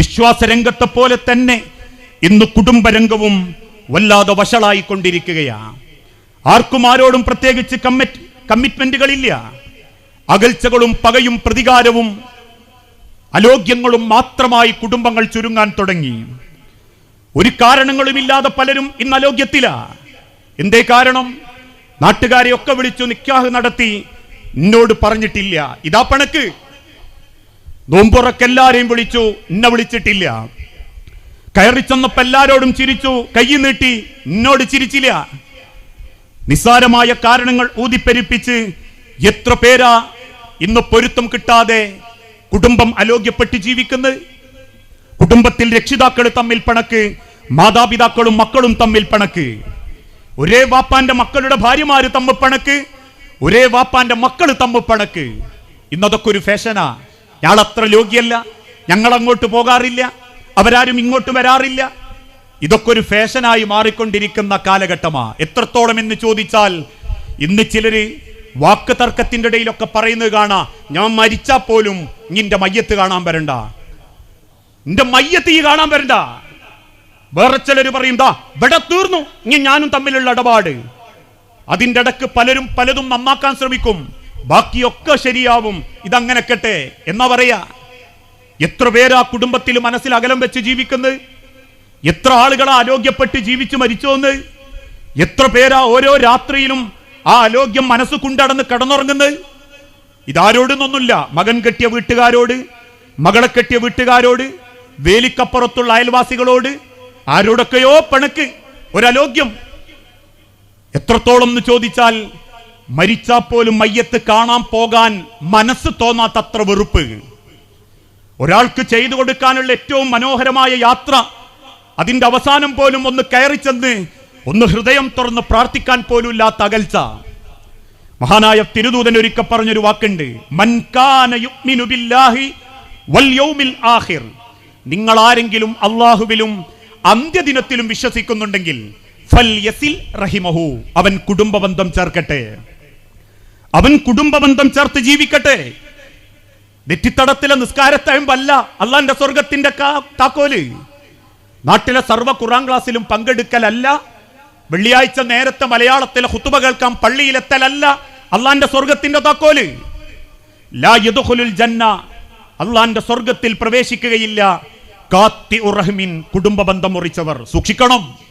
വിശ്വാസരംഗത്തെ പോലെ തന്നെ ഇന്ന് കുടുംബരംഗവും വല്ലാതെ വഷളായിക്കൊണ്ടിരിക്കുകയാണ് ആർക്കും ആരോടും പ്രത്യേകിച്ച് കമ്മിറ്റ് കമ്മിറ്റ്മെന്റുകളില്ല അകൽച്ചകളും പകയും പ്രതികാരവും അലോഗ്യങ്ങളും മാത്രമായി കുടുംബങ്ങൾ ചുരുങ്ങാൻ തുടങ്ങി. ഒരു കാരണങ്ങളുമില്ലാതെ പലരും ഇന്ന് അലോഗ്യത്തില. എന്തേ കാരണം? നാട്ടുകാരെ ഒക്കെ വിളിച്ചു നിക്കാഹ് നടത്തി എന്നോട് പറഞ്ഞിട്ടില്ല. ഇതാ പണക്ക്. നോമ്പുറക്ക് എല്ലാരെയും വിളിച്ചു എന്നെ വിളിച്ചിട്ടില്ല. കയറി ചെന്നപ്പോ എല്ലാരോടും ചിരിച്ചു കൈ നീട്ടി എന്നോട് ചിരിച്ചില്ല. നിസ്സാരമായ കാരണങ്ങൾ ഊതിപ്പെരിപ്പിച്ച് എത്ര പേരാ ഇന്ന് പൊരുത്തം കിട്ടാതെ കുടുംബം അലോഗ്യപ്പെട്ട് ജീവിക്കുന്നത്? കുടുംബത്തിൽ രക്ഷിതാക്കൾ തമ്മിൽ പണക്ക് മാതാപിതാക്കളും മക്കളും തമ്മിൽ പണക്ക്. ഒരേ വാപ്പാന്റെ മക്കളുടെ ഭാര്യമാര് തമ്മിൽ പണക്ക് ഒരേ വാപ്പാന്റെ മക്കൾ തമ്മിൽ പണക്ക്. ഇന്നതൊക്കെ ഒരു ഫാഷനാ. ഞങ്ങൾ അത്ര യോഗ്യല്ല. ഞങ്ങൾ അങ്ങോട്ട് പോകാറില്ല. അവരാരും ഇങ്ങോട്ട് വരാറില്ല. ഇതൊക്കെ ഒരു ഫാഷനായി മാറിക്കൊണ്ടിരിക്കുന്ന കാലഘട്ടമാ. എത്രത്തോളം എന്ന് ചോദിച്ചാൽ ഇന്ന് ചിലര് വാക്ക് തർക്കത്തിന്റെ ഇടയിലൊക്കെ പറയുന്നത് കാണാ. ഞാൻ മരിച്ചാ പോലും നിന്റെ മയ്യത്ത് കാണാൻ വരണ്ട. നിന്റെ മയ്യത്ത് ഈ കാണാൻ വരണ്ട. വേറെ ചിലര് പറയും ദാ ഇവിടെ തീർന്നു. ഇനി ഞാനും തമ്മിലുള്ള ഇടപാട്. അതിന്റെ ഇടയ്ക്ക് പലരും പലതും നന്നാക്കാൻ ശ്രമിക്കും. ബാക്കിയൊക്കെ ശരിയാവും. ഇതങ്ങനെ കെട്ടെ. എന്നാ പറയാ? എത്ര പേരാ കുടുംബത്തിൽ മനസ്സിൽ അകലം വെച്ച് ജീവിക്കുന്നത്? എത്ര ആളുകളാ ആരോഗ്യപ്പെട്ട് ജീവിച്ചു മരിച്ചോന്ന് എത്ര പേരാ ഓരോ രാത്രിയിലും ആ ആരോഗ്യം മനസ്സ് കൊണ്ടടന്ന് കിടന്നുറങ്ങുന്നത്? ഇതാരോടൊന്നൊന്നുമില്ല. മകൻ കെട്ടിയ വീട്ടുകാരോട് മകളെ കെട്ടിയ വീട്ടുകാരോട് വേലിക്കപ്പുറത്തുള്ള അയൽവാസികളോട് ആരോടൊക്കെയോ പിണക്ക് ഒരലോഗ്യം. എത്രത്തോളം എന്ന് ചോദിച്ചാൽ മരിച്ചാ പോലും മയ്യത്ത് കാണാൻ പോകാൻ മനസ്സ് തോന്നാത്തത്ര വെറുപ്പ്. ഒരാൾക്ക് ചെയ്തു കൊടുക്കാനുള്ള ഏറ്റവും മനോഹരമായ യാത്ര അതിന്റെ അവസാനം പോലും ഒന്ന് കയറി ചെന്ന് ഒന്ന് ഹൃദയം തുറന്ന് പ്രാർത്ഥിക്കാൻ പോലും ഇല്ലാത്ത അകൽച്ച. മഹാനായ തിരുദൂതൻ ഒരിക്കൽ പറഞ്ഞൊരു വാക്കുണ്ട് നിങ്ങൾ ആരെങ്കിലും അള്ളാഹുവിലും അന്ത്യദിനത്തിലും വിശ്വസിക്കുന്നുണ്ടെങ്കിൽ അവൻ കുടുംബബന്ധം ചേർക്കട്ടെ. അവൻ കുടുംബബന്ധം ചേർത്ത് ജീവിക്കട്ടെ. നെറ്റിത്തടത്തിലെ നിസ്കാരത്തഴമ്പല്ല അള്ളാന്റെ സ്വർഗത്തിന്റെ താക്കോൽ. നാട്ടിലെ സർവ ഖുറാൻ ക്ലാസ്സിലും പങ്കെടുക്കലല്ല. വെള്ളിയാഴ്ച നേരത്തെ മലയാളത്തിലെ ഹുത്തുബ കേൾക്കാൻ പള്ളിയിലെത്തലല്ല അള്ളാന്റെ സ്വർഗത്തിന്റെ താക്കോൽ. ലാ ജന്ന അള്ളാന്റെ സ്വർഗത്തിൽ പ്രവേശിക്കുകയില്ല. കാത്തി ഉറഹ്മിൻ കുടുംബ ബന്ധം മുറിച്ചവർ സൂക്ഷിക്കണം.